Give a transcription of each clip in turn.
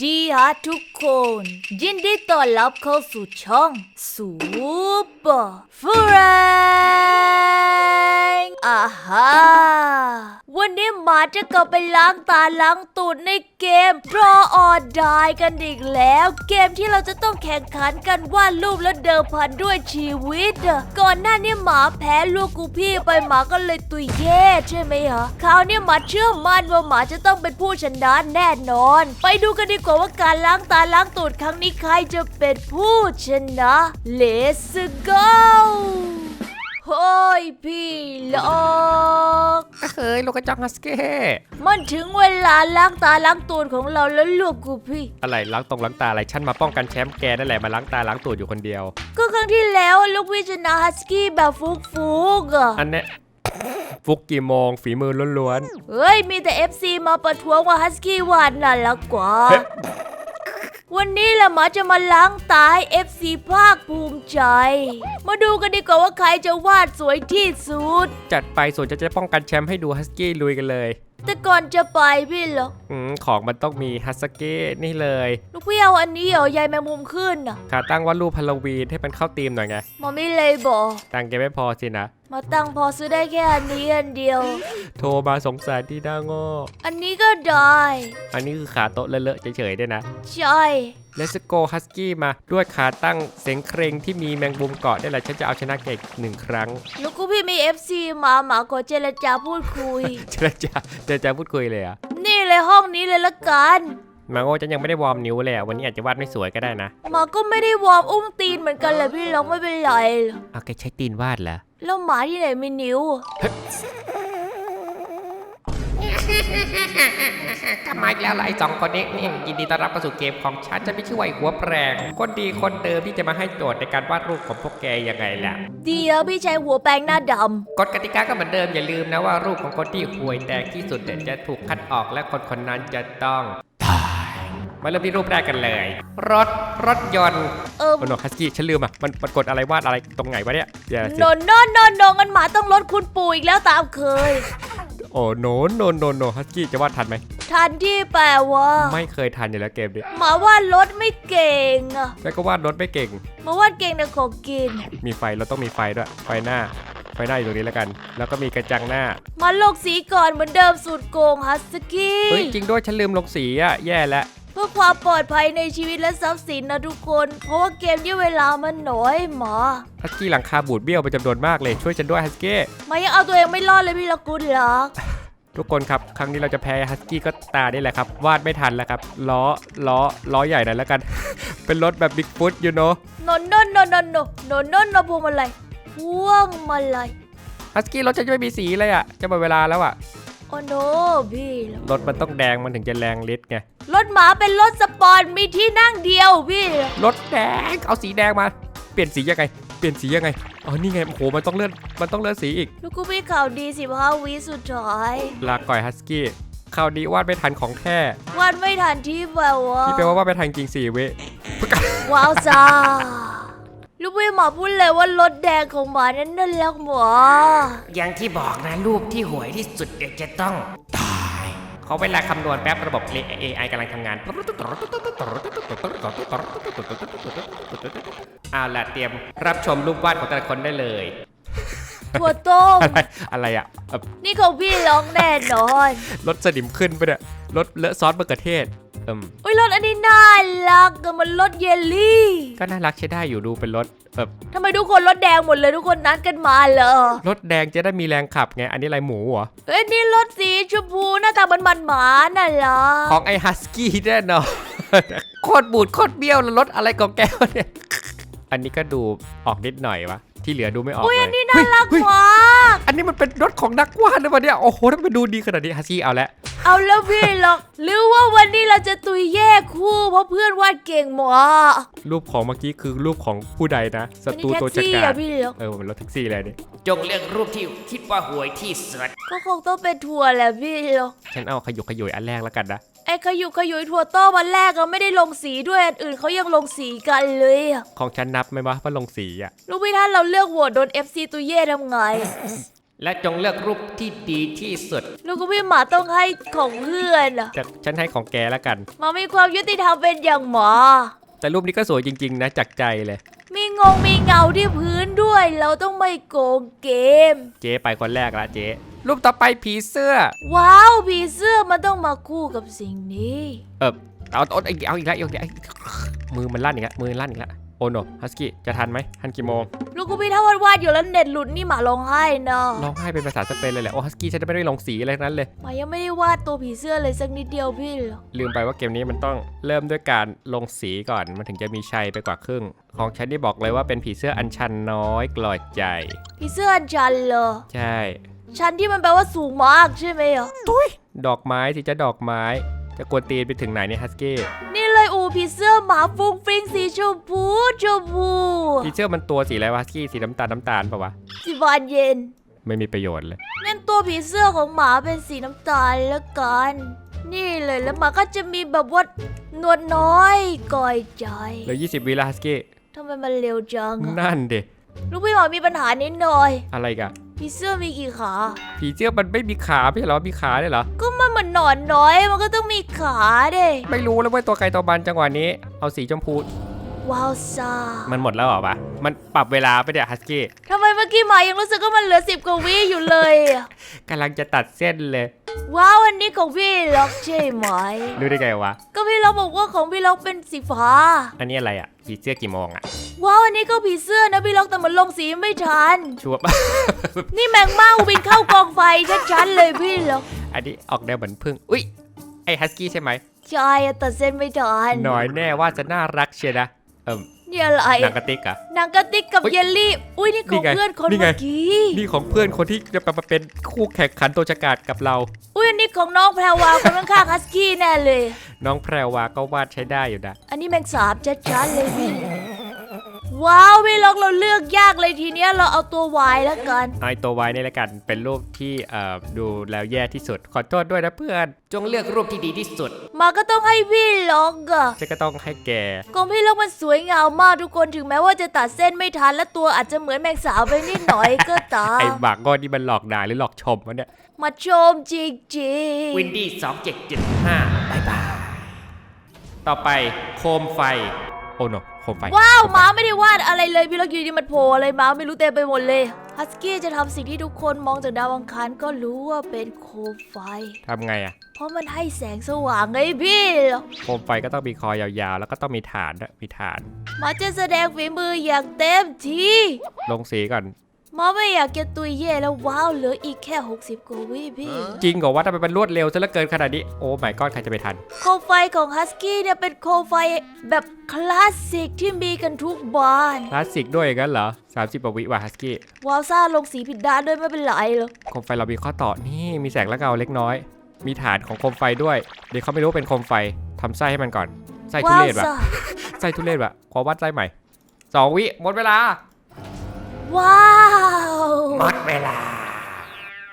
ดีฮะทุกคน ยินดีต้อนรับเข้าสู่ช่องซูเปอร์ฟรงอ่าฮะวันนี้หมาจะกลับไปล้างตาล้างตูดในเกม Draw or Die กันอีกแล้ว เกมที่เราจะต้องแข่งขันกันวาดรูปและเดิมพันด้วยชีวิต ก่อนหน้านี้หมาแพ้ลูกกูพี่ไปหมาก็เลยตุยแย่ใช่ไหมฮะคราวนี้หมาเชื่อมั่นว่าหมาจะต้องเป็นผู้ชนะแน่นอน ไปดูกันดีกว่าว่าการล้างตาล้างตูดครั้งนี้ใครจะเป็นผู้ชนะ Let's go เฮ้ยพี่ล็อกเฮ้ยลูกกระจอกฮัสเก้มันถึงเวลาล้างตาล้างตูดของเราแล้วลูกกูพี่ อะไรล้างตรงล้างตาอะไรฉันมาป้องกันแชมป์แกนั่นแหละมาล้างตาล้างตูดอยู่คนเดียว ก็ครั้งที่แล้วลูกพี่ชนะฮัสกี้แบบฟุกฟุกๆอะอันเนี้ย ฟุกกี่โมงฝีมือล้วนเฮ้ย มีแต่ FC มาประท้วงว่าฮัสกี้วาดน่ารักกว่าเฮ้ยวันนี้ละหมาจะมาล้างตาให้ FC ภาคภูมิใจ มาดูกันดีกว่าว่าใครจะวาดสวยที่สุด ๆ จัดไปส่วนจะจะป้องกันแชมป์ให้ดูฮัสกี้ลุยกันเลย แต่ก่อนจะไปพี่เหรออมของมันต้องมีฮัสกี้นี่เลยลูกพี่เอาอันนี้เหรอยายแมงมุมขึ้นอะขาตั้งว่ารูปฮาโลวีนให้มันเข้าธีมหน่อยไงมาไม่เลยบอกตังค์แกไม่พอสินะมาตั้งพอซื้อได้แค่อันนี้อันเดียว โทรมาสงสารที่ด้าโง่อันนี้ก็ได้ อันนี้คือขาโต๊ะเลอะๆเฉยๆด้วยนะ ใช่ Let's go Husky มาด้วยขาตั้งเสียงเครงที่มีแมงมุมเกาะได้แหละฉันจะเอาชนะแกอีกหนึ่งครั้งลูกกูพี่มี FC มาหมาขอเจรจาพูดคุย เจะจะจะจะพูดคุยเลยเหรอะนี่เลยห้องนี้เลยละกันมาโง่ฉันยังไม่ได้วอร์มนิ้วเลยอะวันนี้อาจจะวาดไม่สวยก็ได้นะหมาก็ไม่ได้วอร์มอุ้งตีนเหมือนกันเลยพี่ลองไม่เป็นไรหรอกเอาแกใช้ตีนวาดเหรอแล้วหมาที่ไหนมีนิ้ว กลับมาอีกแล้วล่ะไอ้สองคนนี้นี่ยินดีต้อนรับเข้าสู่เกมของฉันจะไม่ชื่อว่าไอ้หัวแปลงคนดีคนเดิมที่จะมาให้โจทย์ในการวาดรูปของพวกแกยังไงล่ะเดียวพี่ชายหัวแปลงหน้าดกฎกติกาก็เหมือนเดิมอย่าลืมนะว่ารูปของคนที่ห่วยแตกที่สุดเนี่ยจะถูกคัดออกและคนคนนั้นจะต้องตายมาเริ่มที่รูปแรกกันเลย รถรถยนต์ำเออโอ้โนฮัสกี้ฉันลืมอะมันมันกดอะไรวาดอะไรตรงไหนวะเนี่ยเดี๋ยวสิโนนโนนโนนโนนกันหมาต้องลดคุณปู่อีกแล้วตามเคย โอ้โนโนโนโนฮัสกี้จะวาดทันไหม ทันที่แปลว่า ไม่เคยทันอยู่แล้วเกมนี้หมาว่ารถไม่เก่งอะแล้วก็วาดรถไม่เก่ง หมาว่าเก่งแต่ของกิน มีไฟเราต้องมีไฟด้วย ไฟหน้า ไฟหน้าอยู่ตรงนี้แล้วกัน แล้วก็มีกระจังหน้า มาลกสีก่อนเหมือนเดิมสูตรโกงฮัสกี้ เฮ้ยจริงด้วยฉันลืมลงสีอะแย่แล้ว เพื่อความปลอดภัยในชีวิตและทรัพย์สินนะทุกคน เพราะว่าเกมนี้เวลามันน้อยหมาฮัสกี้หลังคาบูดเบี้ยวเป็นจำนวนมากเลยช่วยฉันด้วยฮัสกี้มายังเอาตัวเองไม่รอดเลยพี่ละกุลลักทุกคนครับ ครั้งนี้เราจะแพ้ฮัสกี้ก็ตาได้แหละครับ วาดไม่ทันแล้วครับ ล้อ ล้อ ล้อใหญ่หน่อยแล้วกัน เป็นรถแบบบิ๊กฟุตยูโนนนนนนนนนนนนพวงมาลัยพวงมาลัยฮัสกี้รถฉันจะไม่มีสีเลยอะ จะหมดเวลาแล้วอะ โอ้โนพี่ละรถมันต้องแดงมันถึงจะแรงฤทธิ์ไง รถหมาเป็นรถสปอร์ตมีที่นั่งเดียวพี่ละรถแดงเอาสีแดงมา เปลี่ยนสียังไง เปลี่ยนสียังไง อ๋อ นี่ไง โอ้โห มันต้องเลื่อน มันต้องเลื่อนสีอีก ลูกกูพี่ข่าวดี15วิสุดท้าย ลาก่อยฮัสกี้คราวนี้วาดไม่ทันของแท้วันไม่ทันที่แบบว่านี่แปลว่าวาดไม่ทันจริงสี่วิว้าวจ้า ลูกพี่หมาพูดเลยว่ารถแดงของหมานั้นน่ารักหมาอย่างที่บอกนะรูปที่ห่วยที่สุดเดี๋ยวจะต้องขอเวลาคำนวณแป๊บระบบ AI กำลังทำงานเอาล่ะเตรียมรับชมรูปวาดของแต่ละคนได้เลย ถั่วต้มอะไรอะไรอะเอ่อนี่ของพี่ร้องแน่นอน รถสนิมขึ้นไปเนี่ยรถเลอะซอสมะเขือเทศ เอืมอุ้ยรถอันนี้น่ารักอะมันรถเยลลี่ก็น่ารักใช้ได้อยู่ดูเป็นรถแบบทำไมทุกคนรถแดงหมดเลยทุกคนนัดกันมาเหรอรถแดงจะได้มีแรงขับไงอันนี้อะไรหมูเหรอเอ้ยนี่รถสีชมพูหน้าตามันมันๆหมาน่ะเหรอของไอ้ฮัสกี้แน่นอนโคตรบูดโคตรเบี้ยวแล้วรถอะไรของแกวะเนี่ยอันนี้ก็ดูออกนิดหน่อยวะ ที่เหลือดูไม่ออกอุ้ยเลยอันนี้น่ารักเฮ้ยมากอันนี้มันเป็นรถของนักวาดเลยวะเนี่ยโอ้โหถ้ามันดูดีขนาดนี้ฮัสกี้เอาละเอาแล้วพี่หรอกหรือว่าวันนี้เราจะตุยแยกคู่เพราะเพื่อนวาดเก่งมากรูปของเมื่อกี้คือรูปของผู้ใดนะศัอันตรูนี้แท็ตัวกจัดซี่การอะพี่หรอกเออเหมือนรถแท็กซี่เลยนี่จงเลือกรูปที่คิดว่าห่วยที่สุดก็คงต้องเป็นถั่วแหละพี่หรอกฉันเอาขยุกขยุยอันแรกแล้วกันนะ ไอ้ขยุกขยุยถั่วต้มวันแรกอะไม่ได้ลงสีด้วยอันอื่นเขายังลงสีกันเลยอะของฉันนับไหมวะว่าลงสีอะ ลูกพี่ท่านเราเลือกโหวตโดน FC ตุยเย่ทำไง และจงเลือกรูปที่ดีที่สุดลูกกับพี่หมาต้องให้ของเพื่อนอะจะฉันให้ของแกแล้วกันหมามีความยุติธรรมเป็นอย่างหมาแต่รูปนี้ก็สวยจริง ๆ นะจากใจเลย มีงงมีเงาที่พื้นด้วย เราต้องไม่โกงเกม เจ๊ไปคนแรกละเจ๊ รูปต่อไปผีเสื้อ ว้าวผีเสื้อมันต้องมาคู่กับสิ่งนี้ เออเอาเอาเอาเอาอีกแล้วเอาอีกแล้วมือมันลั่นอีกแล้วมือลั่นอีกแล้วโอ้โนฮัสกี้จะทันไหมทันกี่โมงลูกกับพี่ถ้าวาดวาดๆอยู่แล้วเน็ตหลุดนี่หมาร้องไห้เนาะร้องไห้เป็นภาษาสเปนเลยแหละโอ้ฮัสกี้ฉันจะไม่ได้ลงสีอะไรทั้งนั้นเลยหมายังไม่ได้วาดตัวผีเสื้อเลยสักนิดเดียวพี่เหรอลืมไปว่าเกมนี้มันต้องเริ่มด้วยการลงสีก่อนมันถึงจะมีชัยไปกว่าครึ่ง ของฉันนี่บอกเลยว่าเป็นผีเสื้ออันชันน้อยกลอดใจผีเสื้ออันชันเหรอใช่ ชันที่มันแปลว่าสูงมากใช่ไหมอะดอกไม้ที่จะดอกไม้ จะกวนตีนไปถึงไหนเนี่ยฮัสกี้นี่เลยอูผีเสื้อหมาฟุ้งฟิ้งสีชมพูชมพูผีเสื้อมันตัวสีอะไรวะฮัสกี้สีน้ำตาลน้ำตาลปะวะ สีบานเย็นไม่มีประโยชน์เลย งั้นตัวผีเสื้อของหมาเป็นสีน้ำตาลแล้วกัน นี่เลยแล้วหมาก็จะมีแบบว่านวดน้อยก่อยใจเหลือ20วิแล้วฮัสกี้ทำไมมันเร็วจังอะนั่นเด็ลูกพี่หมามีปัญหานิดหน่อย อะไรกัน ผีเสื้อมีกี่ขา ผีเสื้อมันไม่มีขาไม่ใช่เหรอ มีขาด้วยเหรอ ก็มันเหมือนหนอนน้อย มันก็ต้องมีขาเด้ไม่รู้แล้วเว่าตัวใครตัวมันจังหวะนี้ เอาสีชมพู ว้าวซ่ามันหมดแล้วเหรอปะมันปรับเวลาไปเดี๋ยวฮัสกี้ทำไมเมื่อกี้หมายังรู้สึกว่ามันเหลือสิบกว่าวิอยู่เลยอะกำลังจะตัดเส้นเลย ว้าวอันนี้ของพี่ล็อกใช่ไหม รู้ได้ไงวะ ก็พี่ล็อกบอกว่าของพี่ล็อกเป็นสีฟ้า อันนี้อะไรอะผีเสื้อกี่โมงอะ ว้าวอันนี้ก็ผีเสื้อนะพี่ล็อกแต่มันลงสีไม่ทัน ชัวร์ นี่แมงเม่าบินเข้ากองไฟชัดๆเลยพี่ล็อกอันนี้ออกแนวเหมือนพึ่ง อุ้ย ไอฮัสกี้ใช่ไหม ใช่อะแต่เส้นไม่ทัน หน่อยแน่ว่าจะน่ารักเชียวนะ เอิ่ม นี่อะไรหนังกระติกอะหนังกระติกกับอุ๊ยเยลลี่ อุ้ยนี่ของนี่ไงเพื่อนคนนี่ไงเมื่อกี้นี่ของเพื่อนคนที่จะมาเป็นคู่แข่งขันตัวฉกาดกับเรา อุ้ยอันนี้ของน้องแพรวาคนข้างๆฮัสกี้แน่เลย น้องแพรวาก็วาดใช้ได้อยู่นะ อันนี้แมงสาบชัดๆเลยพี่ ว้าวพี่ล็อกเราเลือกยากเลยทีเนี้ยเราเอาตัววายแล้วกันไอตัวไว้นี่ละกันเป็นรูปที่เอ่อดูแล้วแย่ที่สุด ขอโทษด้วยนะเพื่อนจงเลือกรูปที่ดีที่สุดมาก็ต้องให้พี่ล็อกอะฉันก็ต้องให้แก ของพี่ล็อกมันสวยงามมากทุกคนถึงแม้ว่าจะตัดเส้นไม่ทันและตัวอาจจะเหมือนแมงสาวไปนิดหน่อย ก็ตาไอมบากก้อนนี่มันหลอกด่าหรือหลอกชมวะเนี่ยมาชมจริงๆวินดี้สองเจ็ดเจ็ดห้าบายบายต่อไปโคมไฟ โอ้โน โคมไฟว้าวหมาไม่ได้วาดอะไรเลยพี่ล็อกอยู่ดีมันโผล่อะไรมาไม่รู้เต็มไปหมดเลยฮัสกี้จะทำสิ่งที่ทุกคนมองจากดาวอังคารก็รู้ว่าเป็นโคมไฟทำไงอะเพราะมันให้แสงสว่างไงพี่ล็อกโคมไฟก็ต้องมีคอยาวๆ แล้วก็ต้องมีฐานด้วยมีฐานหมาจะแสดงฝีมืออย่างเต็มที่ลงสีก่อนห มาไม่อยากจะตุยเย่แล้วว้าวเหลืออีกแค่ 60กว่าวิพี่จริงเหรอว่าทำไมมันรวดเร็วซะเหลือเกินขนาดนี้ โอ้ไม่ก้อนใครจะไปทัน โคมไฟของฮัสกี้เนี่ยเป็นโคมไฟแบบคลาสสิกที่มีกันทุกบ้าน คลาสสิกด้วยอย่างนั้นเหรอ 30ปวิว่ะฮัสกี้ว้าวซ่าลงสีผิดด้านด้วยไม่เป็นไรหรอกโคมไฟเรามีข้อต่อนี่มีแสงและเงาเล็กน้อย มีฐานของโคมไฟด้วย เดี๋ยวเขาไม่รู้ว่าเป็นโคมไฟทำไส้ให้มันก่อนไส้ทุว้าวเรศว่ะซ่าไส้ทุเรศว่ะขอวัดไส้ใหม่สองวิหมดเวลา ว้าว หมดเวลา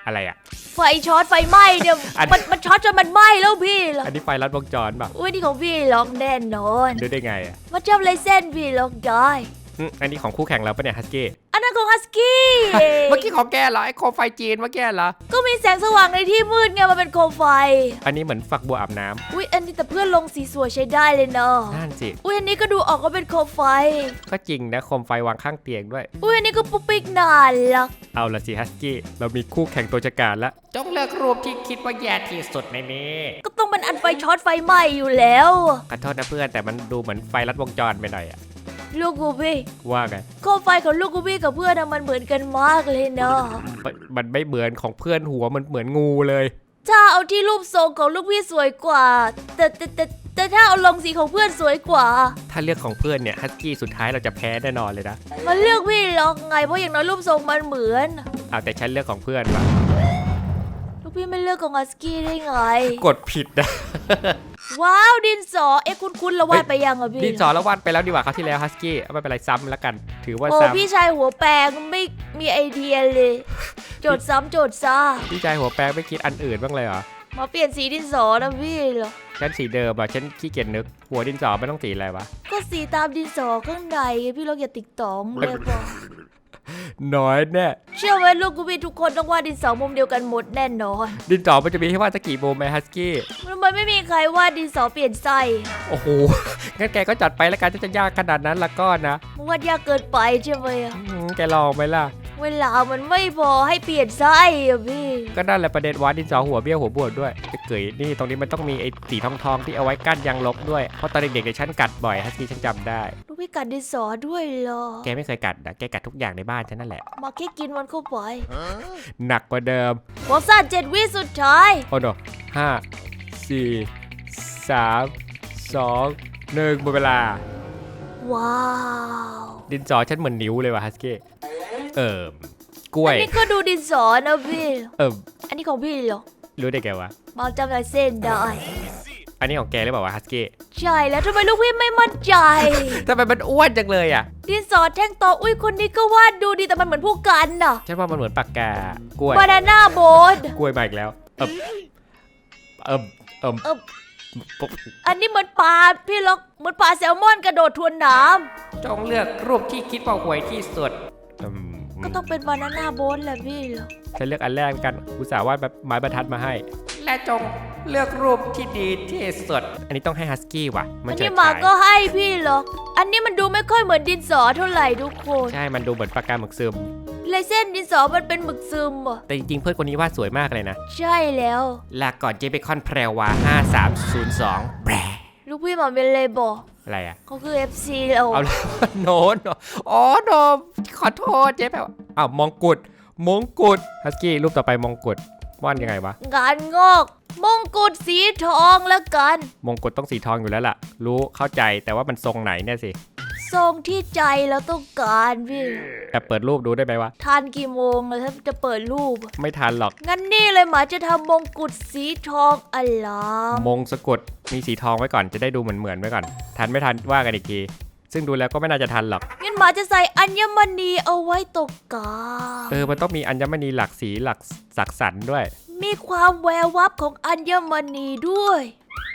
อะไรอะ ไฟช็อตไฟไหม้เนี่ยอัน มันมันช็อตจนมันไหม้แล้วพี่เหรออันนี้ไฟลัดวงจรเปล่ะอุ้ยนี่ของพี่ล็อกแน่นอนดูได้ไงอะมาจับเลยเส้นพี่ล็อกได้อืมอันนี้ของคู่แข่งเราปะเนี่ยฮัสกี้อันนั้นของฮัสกี้ เมื่อกี้ของแกเหรอไอโคมไฟจีนเมื่อกี้เหรอ ก็มีแสงสว่างในที่มืดไงมันเป็นโคมไฟ อันนี้เหมือนฝักบัวอาบน้ำอุ้ยอันนี้แต่เพื่อนลงสีสวยใช้ได้เลยเนาะนั่นสิ อุ้ยอันนี้ก็ดูออกว่าเป็นโคมไฟ ก็จริงนะโคมไฟวางข้างเตียงด้วย อุ้ยอันนี้ก็ปุ๊กปิ๊กนานลักเอาละสิฮัสกี้เรามีคู่แข่งตัวจัดการแล้วจงเลือกรูปที่คิดว่าแย่ที่สุดในนี้ก็ต้องเป็นอันไฟช็อตไฟไหม้อยู่แล้ว ขอโทษนะเพื่อนแต่มันดูเหมือนไฟลัดวงจรไปหน่อยอะ ลูกกูพี่ว่าไงโคมไฟของลูกกูพี่กับเพื่อนน่ะมันเหมือนกันมากเลยเนาะมันมันไม่เหมือนของเพื่อนหัวมันเหมือนงูเลย ถ้าเอาที่รูปทรงของลูกพี่สวยกว่า แต่แต่แต่แต่ถ้าเอาลงสีของเพื่อนสวยกว่า ถ้าเลือกของเพื่อนเนี่ยฮัสกี้สุดท้ายเราจะแพ้แน่นอนเลยนะมันเลือกพี่ล็อกไงเพราะอย่างน้อยรูปทรงมันเหมือนเอาแต่ฉันเลือกของเพื่อนว่ะลูกพี่ไม่เลือกของฮัสกี้ได้ไง กดผิดนะ ว้าวดินสอ เอ๊ะคุณคุณละวาดไปยังอะพี่ดินสอแล้ววาดไปแล้วดีกว่าคราวที่แล้วฮัสกี้ไม่เป็นไรซ้ำแล้วกัน ถือว่าโอ้ซ้ำพี่ชายหัวแปลงไม่มีไอเดียเลย โจทย์ซ้ำโจทย์ซ่าพี่ชายหัวแปลงไม่คิดอันอื่นบ้างเลยเหรอมาเปลี่ยนสีดินสอนะพี่เหรอฉันสีเดิมอะฉันขี้เกียจนึกหัวดินสอไม่ต้องสีอะไรวะก็สีตามดินสอข้างในไงพี่ล็อกอย่าติดตองเลยปะ น้อยแน่เชื่อไหมลูกกูพี่ทุกคนต้องวาดดินสอมุมเดียวกันหมดแน่นอนดินสอมันจะมีให้วาดสักกี่โมงไหมฮัสกี้ทำไมไม่มีใครวาดดินสอเปลี่ยนไส้โอ้โหงั้นแกก็จัดไปแล้วกันถ้าจะยากขนาดนั้นละก็นะมึงวาดยากเกินไปใช่ไหมอะอืมแกลองไหมล่ะ เวลามันไม่พอให้เปลี่ยนไส้อะพี่ ก็นั่นแหละประเด็นวาดดินสอหัวเบี้ยวหัวบวดด้วยจะเกยนี่ตรงนี้มันต้องมีไอ้สีทองทองๆที่เอาไว้กั้นยางลบด้วย เพราะตอนเด็กๆเนี่ยฉันกัดบ่อยฮัสกี้ฉันจำได้ ลูกพี่กัดดินสอด้วยเหรอ แกไม่เคยกัดนะแกกัดทุกอย่างในบ้านฉันนั่นแหละ มาแค่กินมันเข้าไปหนักกว่าเดิมบอสซ่าเจ็ดวิสุดท้าย โอ้โหห้าสี่สามสองหนึ่งหมดเวลา ว้าว ดินสอฉันเหมือนนิ้วเลยว่ะฮัสกี้ เอิมกล้วย อันนี้ก็ดูดินสอนะพี่ เอิมอันนี้ของพี่เหรอรู้ได้ไงวะมาจำลายเส้นได้ อันนี้ของแกหรือเปล่าวะฮัสกี้ใช่แล้วทำไมลูกพี่ไม่มั่นใจ ทำไมมันอ้วนจังเลยอะ ดินสอแท่งโตอุ้ยคนนี้ก็วาดดูดีแต่มันเหมือนผู้กันน่ะฉันว่ามันเหมือนปากกากล้วยบานาน่าโบดกล้วยมาอีกแล้ว เอิมเอิมเอิมเอิบอันนี้เหมือนปลาพี่ล็อกเหมือนปลาแซลมอนกระโดดทวนน้จงเลือกรูปที่คิดว่าห่วยที่สุดอืมำ ก็ต้องเป็นบานาน่าโบดแหละพี่เหรอฉันเลือกอันแรกกันอุตส่าห์วาดแบบไม้บรรทัดมาให้ และจงเลือกรูปที่ดีที่สุด อันนี้ต้องให้ฮัสกี้ว่ะ มัอันนจะนี้หมาขายก็ให้พี่เหรอ อันนี้มันดูไม่ค่อยเหมือนดินสอเท่าไหร่ทุกคนใช่ มันดูเหมือนปากกาหมึกซึม ลายเส้นดินสอมันเป็นหมึกซึมอะแต่จริงๆ เพื่อนคนนี้วาดสวยมากเลยนะ ใช่แล้ว ลาก่อนเจเบคอนแพรวา 5302แปรลูก พี่หมาเป็นเลยบอกอะไรอะเขาคือ FC เราเอาแล้วโนนอ๋อโนมขอโทษเจ๊แบบอ้าวมงกุฎมงกุฎฮัสกี้รูปต่อไปมงกุฎวาดยังไงวะงานงอกมงกุฎสีทองแล้วกัน มงกุฎต้องสีทองอยู่แล้วล่ะ รู้เข้าใจแต่ว่ามันทรงไหนเนี่ยสิ ทรงที่ใจเราต้องการพี่แอบเปิดรูปดูได้ไหมวะทานกี่โมงแล้วถ้าจะเปิดรูปอะไม่ทันหรอก งั้นนี่เลยหมาจะทำมงกุฎสีทองอลามมงสะกดมีสีทองไว้ก่อนจะได้ดูเหมือนเหมือนๆไว้ก่อน ทันไม่ทันว่ากันอีกที ซึ่งดูแล้วก็ไม่น่าจะทันหรอกงั้นหมาจะใส่อัญมณีเอาไว้ตรงกลางเออมันต้องมีอัญมณีหลักสีหลักสักสันด้วย มีความแวววับของอัญมณีด้วย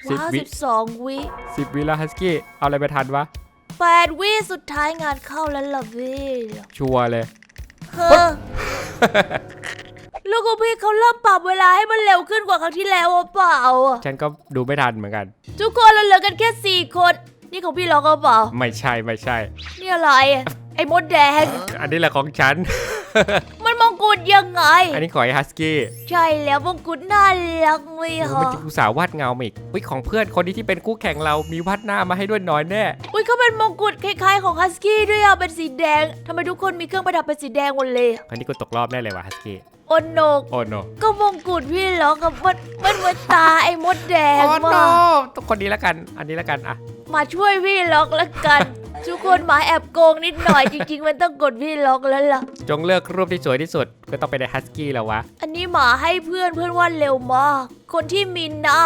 สิบว้าววิสิบสองวิสิบวิแล้วฮัสกี้เอาอะไรไปทันวะ แปดวิสุดท้ายงานเข้าแล้วล่ะพี่ชัวร์เลยเฮ้อลูกของพี่เขาเริ่มปรับเวลาให้มันเร็วขึ้นกว่าครั้งที่แล้วหรือเปล่าอะฉันก็ดูไม่ทันเหมือนกัน ทุกคนเราเหลือกันแค่สี่คน นี่ของพี่ล็อกก็เปล่า ไม่ใช่ไม่ใช่ นี่อะไรอะ ไอ้มดแดง อันนี้แหละของฉัน มันมงกุฎยังไง อันนี้ขอให้ฮัสกี้ใช่แล้วมงกุฎน่ารักไหมโอ้โหคะมันจะอุตส่าห์วาดเงามาอีกวิของเพื่อนคนนี้ที่เป็นคู่แข่งเรามีวาดหน้ามาให้ด้วยน้อยแน่ อุ้ยเขาเป็นมงกุฎคล้ายๆของฮัสกี้ด้วยอะเป็นสีแดงทำไมทุกคนมีเครื่องประดับเป็นสีแดงหมดเลยอะคราวนี้กูตกรอบแน่เลยว่ะฮัสกี้ โอนโนก โอ้โนก็มงกุฎพี่ล็อกกับมันมันเหมือนตาไอ้มดแดงโอ้โนมากต้องคนนี้แล้วกัน อันนี้แล้วกันอะมาช่วยพี่ล็อกแล้วกัน ทุกคนหมาแอบโกงนิดหน่อย จริง ๆ มันต้องกดพี่ล็อกแล้วล่ะ จงเลือกรูปที่สวยที่สุดก็ต้องไปในฮัสกี้แล้ววะ อันนี้หมาให้เพื่อนเพื่อนวาดเร็วมาก คนที่มีหน้า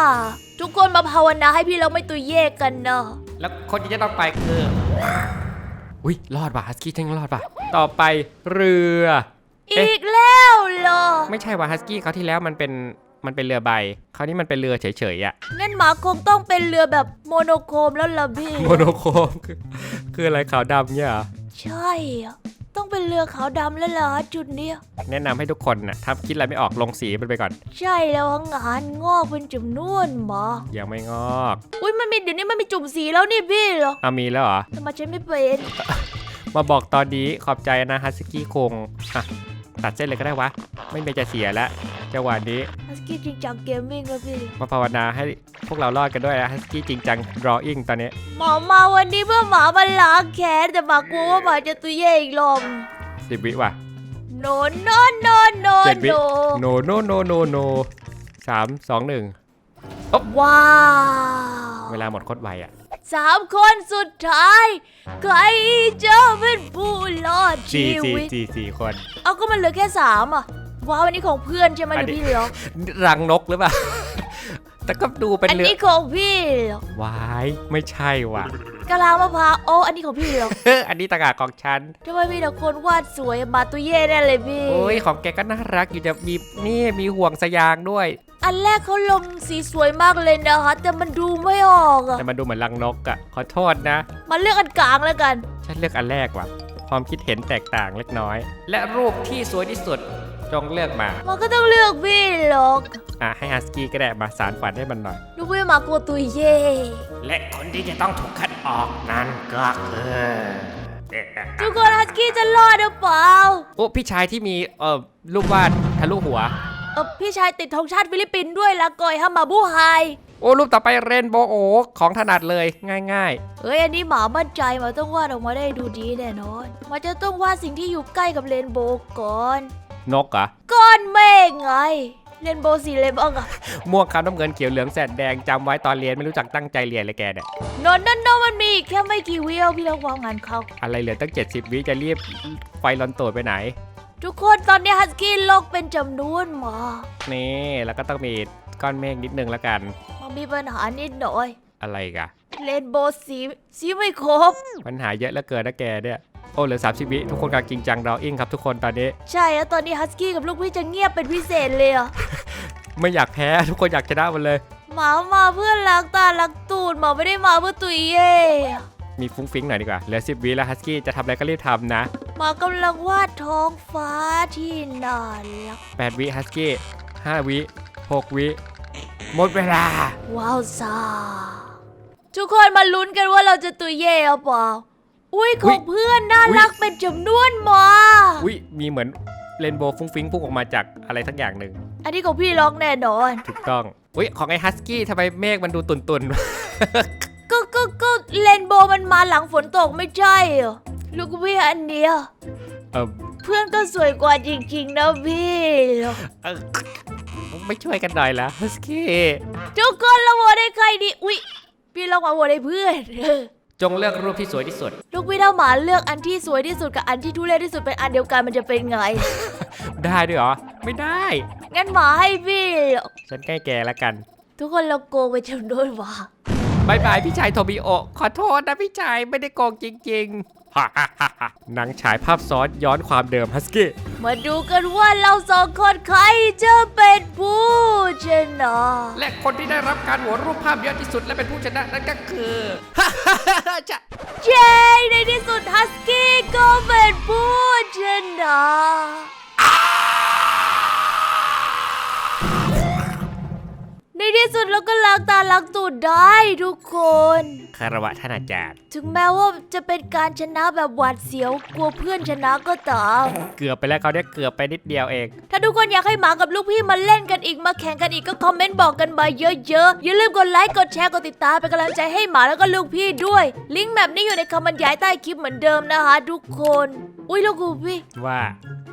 ทุกคนมาภาวนาให้พี่ล็อกไม่ตัวแยกกันนะแล้วคนที่จะต้องไปคือ อุ้ยรอดป่ะฮัสกี้ทั้งรอดป่ะ ต่อไปเรือเอ๊ะอีกแล้วเหรอ ไม่ใช่ว่ะฮัสกี้เขาวที่แล้วมันเป็นมันเป็นเรือใบคราวนี้มันเป็นเรือเฉยๆอะงั้นหมาคงต้องเป็นเรือแบบโมโนโครมแล้วล่ะพี่ โมโนโครมคือคืออะไรขาวดำเนี่ยเหรอใช่อะต้องเป็นเรือขาวดำแล้วล่ะจุดเนี้ย แนะนำให้ทุกคนนะถ้าคิดอะไรไม่ออกลงสีมันไปก่อน ใช่แล้วงานงอกเป็นจำนวนหมายังไม่งอกอุ้ยมันมีเดี๋ยวนี้มันมีจุ่มสีแล้วนี่พี่เหรอเอามีแล้วเหรอ ทำไมฉันไม่เป็น มาบอกตอนนี้ขอบใจนะฮัสกี้คงอะ ตัดเส้นเลยก็ได้วะ ไม่มีจะเสียแล้วจังหวะนี้ฮัสกี้จริงจังเกมมิ่งแล้วพี่ มาภาวนาให้พวกเรารอดกันด้วยนะฮัสกี้จริงจัง drawing ตอนนี้ หมอมาวันนี้เพื่อหมามาล้างแค้นแต่หมากลัวว่าหมาจะตุยเย่อีกรอบสิบวิว่ะโนโนโนโนเจ็ดวิโนโนโนโนโนโนสามสองหนึ่งว้าวเวลาหมดโคตรไวอะสามคนสุดท้าย ใครจะเป็นผู้ รอดชีสี่สี่วิตสี่สี่คน เอาก็มันเหลือแค่สามอะว้าวอันนี้ของเพื่อนใช่ไหมอัหนรือนี้ พี่เหรอรังนกหรือเปล่า แต่ก็ดูเป็นอันเรือนี้ของพี่เหรอวายไม่ใช่ว่ะ กะลามะพร้าวโอ้อันนี้ของพี่เหรออันนี้ตางหากของฉัน ทำไมพี่แต่คนวาดสวยมาตุเย่แน่เลยพี่ โอ้ยของแกก็น่ารักอยู่จะมีนี่มีห่วงสยางด้วย อันแรกเขาลงสีสวยมากเลยนะคะแต่มันดูไม่ออกอะแต่มันดูเหมือนรังนกอะขอโทษนะ มาเลือกอันกลางแล้วกัน ฉันเลือกอันแรกว่ะ ความคิดเห็นแตกต่างเล็กน้อย และรูปที่สวยที่สุดจงเลือกมา มันก็ต้องเลือกพี่หรอกอะให้ฮัสกี้ก็ได้มาสารฝันให้มันหน่อย ลูกพี่มากลัวตุยเย่และคนที่จะต้องถูกคัดออกนั้นก็คือทุกคนฮัสกี้จะรอดหรือเปล่า โอ้พี่ชายที่มีเอ่อรูปวาดทะลุหัว เออพี่ชายติดธงชาติฟิลิปปินส์ด้วยละก่อยฮามาบูไฮ โอ้รูปต่อไปเรนโบว์โอ้ของถนัดเลยง่ายเฮ้ยอันนี้หมามั่นใจมาต้องวาดออกมาได้ดูดีแน่นอนมันจะต้องวาดสิ่งที่อยู่ใกล้กับเรนโบว์ก่อนๆ นกเหรอก้อนเมฆไงเรนโบว์สีอะไรบ้างอะม่วงขาวน้ำเงินเขียวเหลืองแสดแดงจำไว้ตอนเรียนไม่รู้จักตั้งใจเรียนเลยแกเนี่ยนนนั่นนนมันมีอีกแค่ไม่กี่วิวพี่ระวังงานเขา อะไรเหลือตั้ง 70 วิจะรีบไฟลอนโตดไปไหน ทุกคนตอนนี้ฮัสกี้โลกเป็นจำนวนมากนี่แล้วก็ต้องมีก้อนเมฆนิดนึงแล้วกัน มันมีปัญหานิดหน่อย อะไรอีกอะเรนโบว์สีสีไม่ครบ ปัญหาเยอะเหลือเกินนะแกเนี่ย โอ้เหลือ30วิทุกคนกำลังจริงจังรออิงครับทุกคนตอนนี้ ใช่แล้วตอนนี้ฮัสกี้กับลูกพี่จะเงียบเป็นพิเศษเลยอะไม่อยากแพ้ทุกคนอยากชนะหมันเลย หมามาเพื่อล้างตาล้างตูดหมาไม่ได้มาเพื่อตุยเย่มีฟุ้งฟิ้งหน่อยดีกว่าเหลือ10วิแล้วฮัสกี้จะทำอะไรก็รีบทำนะหมากำลังวาดท้องฟ้าที่น่ารัก8วิฮัสกี้5วิ6วิ หมดเวลา ว้าวซ่าทุกคนมาลุ้นกันว่าเราจะตุยเย่หรือเปล่า อุ้ยของเพื่อนน่ารักเป็นจำนวนมากอุ้ยมีเหมือนเรนโบว์ฟุ้งฟิ้งพุ่งออกมาจากอะไรสักอย่างหนึ่งอันนี้ของพี่ล็อกแน่นอน ถูกต้องอุ้ยของไอ้ฮัสกี้ทำไมเมฆมันดูตุนตุนก็ก็ก็เรนโบว์มันมาหลังฝนตกไม่ใช่เหรอลูกพี่อันเนี้ยๆเออเพื่อนก็สวยกว่าจริงๆนะพี่เออ ไม่ช่วยกันหน่อยละฮัสกี้ทุกคนเราโหวตให้ใครดี อุ้ยพี่ล็อกมาโหวตให้เพื่อนจงเลือกรูปที่สวยที่สุด ลูกพี่ถ้าหมาเลือกอันที่สวยที่สุดกับอันที่ทุเรศที่สุดเป็นอันเดียวกันมันจะเป็นไง ได้ด้วยเหรอ ไม่ได้ งั้นหมาให้พี่ ฉันใกล้แกแล้วกัน ทุกคนเราโกงไปจำนวนว่าบายบายพี่ชายโทบิโอะขอโทษนะพี่ชายไม่ได้โกงจริง ๆ ฮ่าฮ่าฮ่าฮ่าหนังฉายภาพซ้อนย้อนความเดิมฮัสกี้มาดูกันว่าเราสองคนใครจะเป็นผู้ชนะ และคนที่ได้รับการโหวตรูปภาพเยอะที่สุดและเป็นผู้ชนะนั่นก็คือจะเย้ในที่สุดฮัสกี้ก็เป็นผู้ชนะ ในที่สุดเราก็ล้างตาล้างตูดได้ทุกคน คารวะท่านอาจารย์ ถึงแม้ว่าจะเป็นการชนะแบบหวาดเสียวกลัวเพื่อนชนะก็ตามเกือบไปแล้วเขาเนี่ยเกือบไปนิดเดียวเอง ถ้าทุกคนอยากให้หมากับลูกพี่มาเล่นกันอีกมาแข่งกันอีกก็คอมเมนต์บอกกันมาเยอะๆ อย่าลืมกดไลค์กดแชร์กดติดตามเป็นกำลังใจให้หมาแล้วก็ลูกพี่ด้วย ลิงก์แบบนี้อยู่ในคำบรรยายใต้คลิปเหมือนเดิมนะคะทุกคน อุ้ยลูกกูพี่ว่า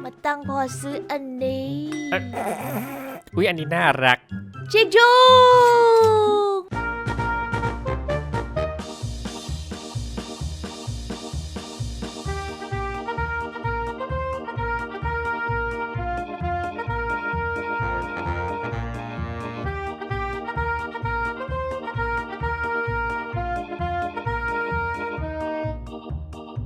มาตั้งพอซื้ออันนี้อุ้ ยอันนี้น่ารักชิจู